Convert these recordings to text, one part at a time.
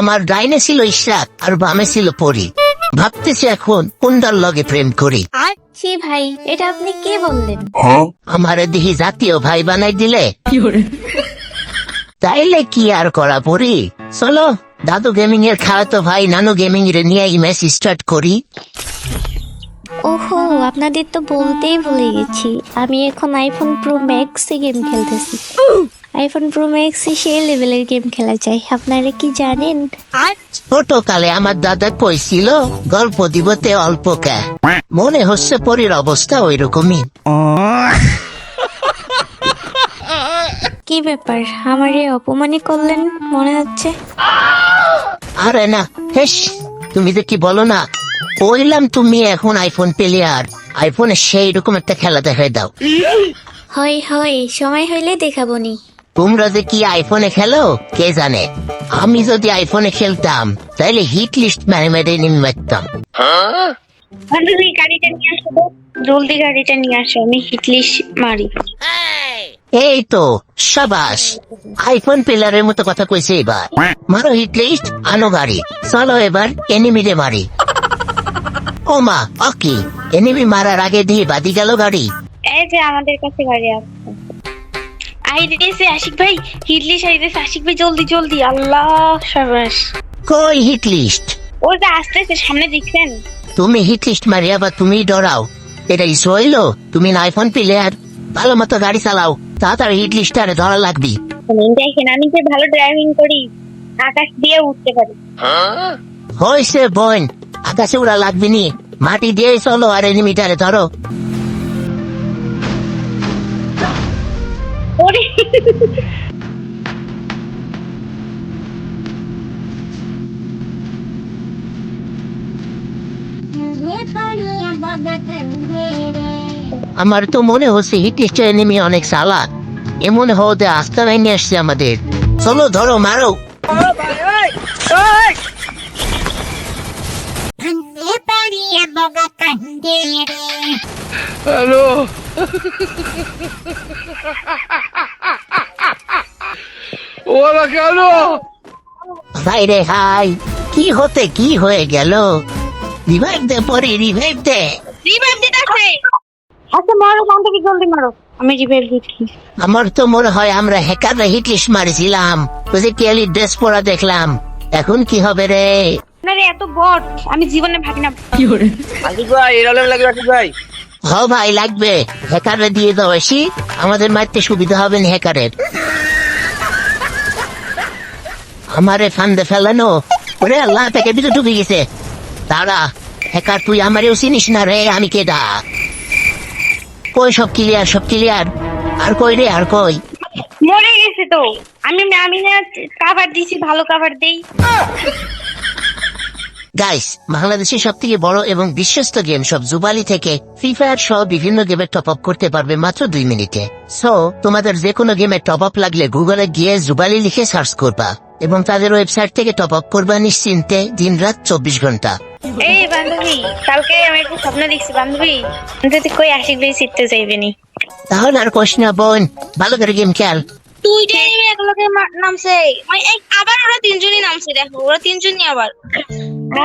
আমার ডাইনে ছিল ইশরাক আর বামে ছিল পরি। ভাবতেছি এখন কোনটার লগে প্রেম করি। ছি ভাই এটা আপনি কে বললেন? আমারে দিহি জাতীয় ভাই বানাই দিলে। তাইলে কি আর করা পরি? চলো দাদু গেমিং এর খাওয়াতো ভাই নানু গেমিং এর নিয়ে এই ম্যাচ স্টার্ট করি। ওহো আপনাদের তো বলতেই ভুলে গেছি। আমি এখন আইফোন প্রো ম্যাক্সে গেম খেলতেছি। আইফোন প্রো ম্যাক্সে সেই লেভেলের গেম খেলা চাই। আপনারা কি জানেন? ছোট কালে আমার দাদা কইছিল গল্প দিবতে অল্প কে। মনে হচ্ছে পরীর অবস্থা ওই রকমই কি ব্যাপার? আমার অপমানই করলেন মনে হচ্ছে? আরে না হেস তুমি যে কি বলো না। কইলাম তুমি এখন আইফোন পেলে আর আইফোনে সেই রকম একটা খেলা দেখাই দাও। হয় হয় সময় হইলে দেখাবো নি। তোমরা যে কি আইফোনে খেলো? কে জানে? আমি যদি আইফোনে খেলতাম তাহলে হিট লিস্ট মেরে মেরে নিয়ে মারতাম বান্ধবী গাড়িটা নিয়ে আসো জলদি গাড়িটা নিয়ে আসো আমি হিটলিশ মারি। এই তো সাবাস। আইফোন পিলারের মতো কথা কইছে এবার। মারো হিট লিস্ট আনো গাড়ি। চলো এবার এনিমিরে মারি। ও মা অকি এনিমি মারার আগে দিয়ে বাদি গেল গাড়ি? এই যে আমাদের কাছে গাড়ি আছে। আইতেছে আশিক ভাই হিটলিশ আইতেছে আশিক ভাই জলদি জলদি আল্লাহ কই হিট লিস্ট আসতেছে সামনে দেখছেন? তুমি হিট লিস্ট মারি আবার তুমি ডরাও। এটা ইস্যু হইল তুমি না আইফোন পিলে আর ভালো মতো গাড়ি চালাও তাড়াতাড়ি হিট লিস্ট ধরা লাগবি। দেখেন আমি যে ভালো ড্রাইভিং করি আকাশ দিয়ে উঠতে পারি। হয়েছে বোন আকাশে উড়া লাগবি নি মাটি দিয়ে চলো আর এনিমিটারে ধরো। আমার তো মনে হচ্ছে হিট লিস্টের এনিমি অনেক সালা এমন হতে আস্থা ভেঙে আসছে আমাদের। চলো, ধরো, মারো। Aló. Hola, Carlos. Hi Ray hi কি হতে কি হয়ে গেল? রিভাইভ দে পরে রিভাইভ দে। রিভাইভ দিতেছে। আচ্ছা মারো জলদি মারো? আমি রিভাইভ দিচ্ছি। আমার তো মনে হয় আমরা হ্যাকাররা হিট লিস্ট মারিছিলাম। ওই যে কেলি ড্রেস পরা দেখলাম। এখন কি হবে রে? আপনারে এত বট আমি জীবনে ভাবি না। আশিক ভাই এরকম লাগে আশিক ভাই। হ ভাই লাগবে। হ্যাকারে দিয়ে দাও বেশি আমাদের মারতে সুবিধা হবে না হ্যাকারের আমারে ফান্দে ফেলানো। ওরে আল্লাহ থেকে ভিতরে ঢুকে গেছে। দাঁড়া হ্যাকার তুই আমারেও চিনিস না রে আমি কেডা? কই সব ক্লিয়ার সব ক্লিয়ার আর কই রে আর কই? মরে গেছে তো। আমি আমি না কাভার দিছি ভালো কাভার দেই। গাইস বাংলাদেশের সব থেকে বড় এবং বিশ্বস্ত গেম সব জুবালি থেকে ফ্রি ফায়ার সহ বিভিন্ন গেমে টপ আপ করতে পারবে মাত্র দুই মিনিটে। সো তোমাদের যে কোনো গেমে টপ আপ লাগলে গুগলে গিয়ে জুবালি লিখে সার্চ করবা। এবং তাদের ওয়েবসাইট থেকে টপ আপ করবা নিশ্চিন্তে দিন রাত চব্বিশ ঘণ্টা। এই বান্ধবী কালকে আমি একটা স্বপ্ন দেখছি বান্ধবী। যদি কই আশিক ভাই শিখতে চাইবে নি। তাহলে আর কোশ না বোন ভালো করে গেম খেল তুই যে একলগে নামছে মানে এই আবার ওরা তিনজনই নামছে দেখো ওরা তিনজনই আবার।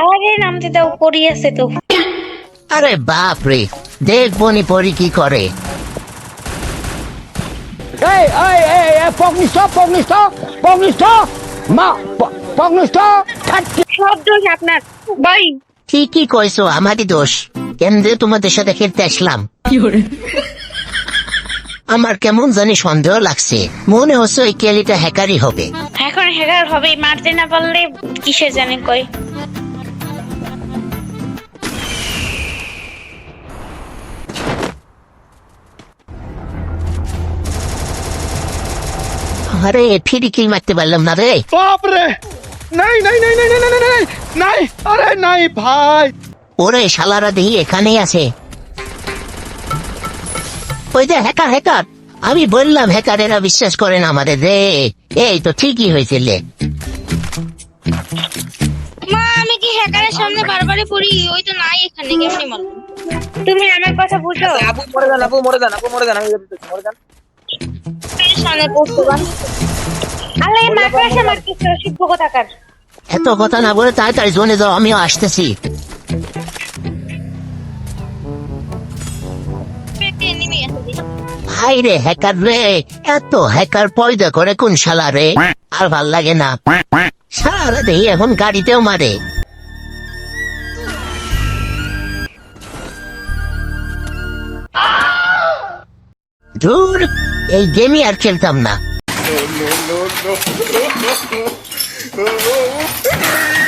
আরে নামতে দাও পড়ি আছে তো। আরে বাপ রে দেখ বনি পরি কি করে। ej, pogni stop, pogni stop, pogni সব দোষ আপনার। ভাই ঠিকই কইছো আমারই দোষ। কেন্দ্রে তোমাদের সাথে খেলতে আসলাম। আমার কেমন জানি সন্দেহ লাগছে। মনে হচ্ছে ওই কেলিটা হ্যাকারই হবে। এখন হ্যাকার হবে মারতে না পারলে কিসে জানে কই আরে ফিরিকিল মারতে পারলাম না রে। বাপরে! নাই নাই নাই নাই নাই নাই নাই আরে নাই ভাই। ওরে শালারা দেহি এখানেই আছে। ওই যে হ্যাকার হ্যাকার আমি বললাম হ্যাকারেরা বিশ্বাস আমাদের রে। এই তো ঠিকই হয়েছিল মা আমি কি হ্যাকারের সামনে বারবারই পড়ি? ওই তো নাই এখানে কেমনি মারলাম তুমি আমার কথা বুঝো। আপু মরে যান আপু মরে যান আপু মরে যান আমি মরে যান। মারতেছে থাকার। এত কথা না বলে তাড়াতাড়ি জোনে যাও আমিও আসতেছি। রে হ্যাকার রে এত হ্যাকার পয়দা করে কোন শালা রে? আর ভালো লাগে না। শালা দেখি এখন গাড়িতেও মারে। ধুর! এই গেমই আর খেলতাম না।